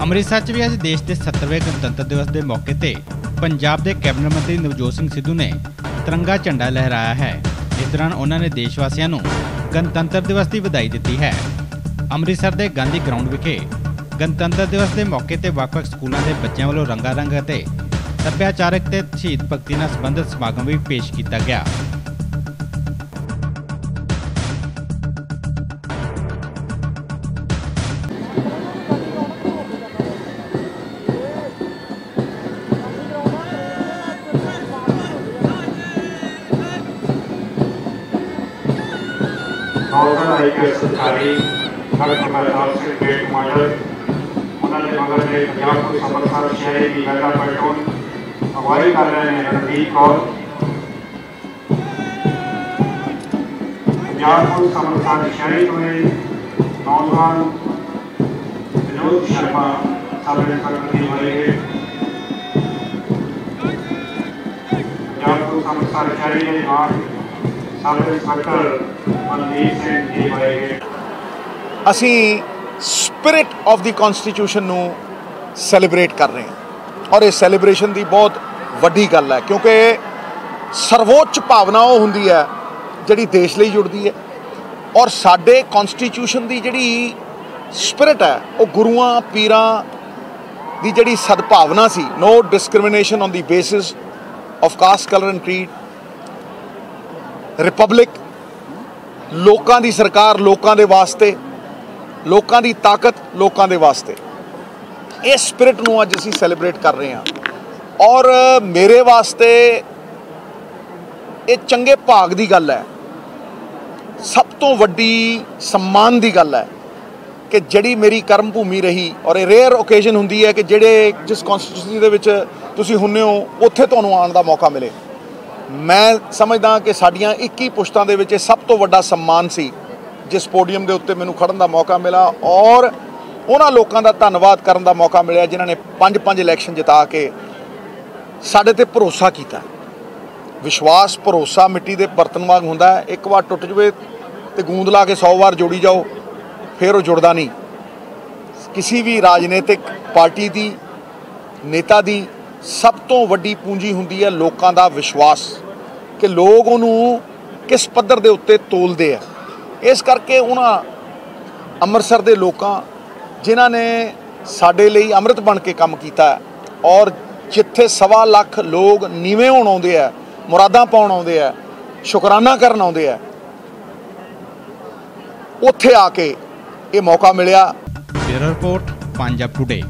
ਅੰਮ੍ਰਿਤਸਰ 'ਚ ਵੀ ਅੱਜ ਦੇਸ਼ ਦੇ 70ਵੇਂ ਗਣਤੰਤਰ ਦਿਵਸ ਦੇ ਮੌਕੇ ਤੇ ਪੰਜਾਬ ਦੇ ਕੈਬਨਿਟ ਮੰਤਰੀ ਨਵਜੋਤ ਸਿੰਘ ਸਿੱਧੂ ਨੇ ਤਿਰੰਗਾ ਝੰਡਾ ਲਹਿਰਾਇਆ ਹੈ। ਇਸ ਦੌਰਾਨ ਉਹਨਾਂ ਨੇ ਦੇਸ਼ ਵਾਸੀਆਂ ਨੂੰ ਗਣਤੰਤਰ ਦਿਵਸ ਦੀ ਵਧਾਈ ਦਿੱਤੀ ਹੈ। ਅੰਮ੍ਰਿਤਸਰ ਦੇ ਗਾਂਧੀ ਗਰਾਊਂਡ ਵਿਖੇ ਗਣਤੰਤਰ ਦਿਵਸ ਦੇ ਮੌਕੇ ਤੇ ਵੱਖ-ਵੱਖ ਸਕੂਲਾਂ ਦੇ ਬੱਚਿਆਂ ਵੱਲੋਂ ਰੰਗਾਰੰਗ ਅਤੇ ਸੱਭਿਆਚਾਰਕ ਤੇ ਸ਼ਹੀਦ ਭਗਤੀ ਨਾਲ ਸੰਬੰਧਿਤ ਸਮਾਗਮ ਵੀ ਪੇਸ਼ ਕੀਤਾ ਗਿਆ। ਨੌਜਵਾਨ ਆਈਪੀਐਸ ਅਧਿਕਾਰੀ ਭਗਤ ਮਹਿਤਾਬ ਸਿੰਘ ਗ੍ਰੇਟ ਕਮਾਂਡਰ ਉਹਨਾਂ ਦੇ ਮਗਰ ਦੇ ਪੰਜਾਬ ਪੁਲਿਸ ਅੰਮ੍ਰਿਤਸਰ ਸ਼ਹਿਰੀ ਦੀ ਮਹਿਲਾ ਪਲਟੂਨ ਅਗਵਾਈ ਕਰ ਰਹੇ ਨੇ ਰਣਦੀਪ ਕੌਰ ਪੰਜਾਬ ਪੁਲਿਸ ਅੰਮ੍ਰਿਤਸਰ ਸ਼ਹਿਰੀ ਤੋਂ ਇਹ ਨੌਜਵਾਨ ਵਿਨੋਦ ਸ਼ਰਮਾ ਸਾਡੇ ਇੰਸਪੈਕਟਰ ਦੀ ਹੋਏਗੇ ਪੰਜਾਬ ਪੁਲਿਸ ਅੰਮ੍ਰਿਤਸਰ ਸ਼ਹਿਰੀ ਅਸੀਂ ਸਪਿਰਿਟ ਆਫ ਦੀ ਕਨਸਟੀਟਿਊਸ਼ਨ ਨੂੰ ਸੈਲੀਬ੍ਰੇਟ ਕਰ ਰਹੇ ਹਾਂ। ਔਰ ਇਹ ਸੈਲੀਬ੍ਰੇਸ਼ਨ ਦੀ ਬਹੁਤ ਵੱਡੀ ਗੱਲ ਹੈ, ਕਿਉਂਕਿ ਸਰਵੋੱਚ ਭਾਵਨਾ ਉਹ ਹੁੰਦੀ ਹੈ ਜਿਹੜੀ ਦੇਸ਼ ਲਈ ਜੁੜਦੀ ਹੈ। ਔਰ ਸਾਡੇ ਕਨਸਟੀਟਿਊਸ਼ਨ ਦੀ ਜਿਹੜੀ ਸਪਿਰਿਟ ਹੈ, ਉਹ ਗੁਰੂਆਂ, ਪੀਰਾਂ ਦੀ ਜਿਹੜੀ ਸਦਭਾਵਨਾ ਸੀ no discrimination on the basis of caste colour and creed republic ਲੋਕਾਂ ਦੀ ਸਰਕਾਰ ਲੋਕਾਂ ਦੇ ਵਾਸਤੇ, ਲੋਕਾਂ ਦੀ ਤਾਕਤ ਲੋਕਾਂ ਦੇ ਵਾਸਤੇ। ਇਹ ਸਪਿਰਿਟ ਨੂੰ ਅੱਜ ਅਸੀਂ ਸੈਲੀਬ੍ਰੇਟ ਕਰ ਰਹੇ ਹਾਂ। ਔਰ ਮੇਰੇ ਵਾਸਤੇ ਇਹ ਚੰਗੇ ਭਾਗ ਦੀ ਗੱਲ ਹੈ। ਸਭ ਤੋਂ ਵੱਡੀ ਸਨਮਾਨ ਦੀ ਗੱਲ ਹੈ ਕਿ ਜਿਹੜੀ ਮੇਰੀ ਕਰਮ ਭੂਮੀ ਰਹੀ ਔਰ ਇਹ ਰੇਅਰ ਓਕੇਜ਼ਨ ਹੁੰਦੀ ਹੈ ਕਿ ਜਿਹੜੇ ਜਿਸ ਕਨਸਟੀਟਿਊਸ਼ਨ ਦੇ ਵਿੱਚ ਤੁਸੀਂ ਹੁੰਨੇ ਹੋ, ਉੱਥੇ ਤੁਹਾਨੂੰ ਆਉਣ ਦਾ ਮੌਕਾ ਮਿਲੇ। ਮੈਂ ਸਮਝਦਾ ਕਿ ਸਾਡੀਆਂ 21 ਪੁਸ਼ਤਾਂ ਦੇ ਵਿੱਚ ਇਹ ਸਭ ਤੋਂ ਵੱਡਾ ਸਨਮਾਨ ਸੀ, ਜਿਸ ਪੋਡੀਅਮ ਦੇ ਉੱਤੇ ਮੈਨੂੰ ਖੜਨ ਦਾ ਮੌਕਾ ਮਿਲਾ ਔਰ ਉਹਨਾਂ ਲੋਕਾਂ ਦਾ ਧੰਨਵਾਦ ਕਰਨ ਦਾ ਮੌਕਾ ਮਿਲਿਆ ਜਿਨ੍ਹਾਂ ਨੇ ਪੰਜ ਪੰਜ ਇਲੈਕਸ਼ਨ ਜਿਤਾ ਕੇ ਸਾਡੇ ਤੇ ਭਰੋਸਾ ਕੀਤਾ। ਵਿਸ਼ਵਾਸ, ਭਰੋਸਾ ਮਿੱਟੀ ਦੇ ਬਰਤਨ ਵਾਂਗ ਹੁੰਦਾ ਹੈ। ਇੱਕ ਵਾਰ ਟੁੱਟ ਜਵੇ ਤੇ ਗੂੰਦ ਲਾ ਕੇ 100 ਵਾਰ ਜੋੜੀ ਜਾਓ, ਫਿਰ ਉਹ ਜੁੜਦਾ ਨਹੀਂ। ਕਿਸੇ ਵੀ ਰਾਜਨੀਤਿਕ ਪਾਰਟੀ ਦੀ, ਨੇਤਾ ਦੀ ਸਭ ਤੋਂ ਵੱਡੀ ਪੂੰਜੀ ਹੁੰਦੀ ਹੈ ਲੋਕਾਂ ਦਾ ਵਿਸ਼ਵਾਸ ਕਿ ਲੋਕ ਉਹਨੂੰ ਕਿਸ ਪੱਧਰ ਦੇ ਉੱਤੇ ਤੋਲਦੇ ਆ। ਇਸ ਕਰਕੇ ਉਹਨਾਂ ਅੰਮ੍ਰਿਤਸਰ ਦੇ ਲੋਕਾਂ ਜਿਨ੍ਹਾਂ ਨੇ ਸਾਡੇ ਲਈ ਅੰਮ੍ਰਿਤ ਬਣ ਕੇ ਕੰਮ ਕੀਤਾ ਔਰ ਜਿੱਥੇ ਸਵਾ ਲੱਖ ਲੋਕ ਨੀਵੇਂ ਹੋਣ ਆਉਂਦੇ ਆ, ਮੁਰਾਦਾਂ ਪਾਉਣ ਆਉਂਦੇ ਆ, ਸ਼ੁਕਰਾਨਾ ਕਰਨ ਆਉਂਦੇ ਆ, ਉੱਥੇ ਆ ਕੇ ਇਹ ਮੌਕਾ ਮਿਲਿਆ। Bureau report, Punjab today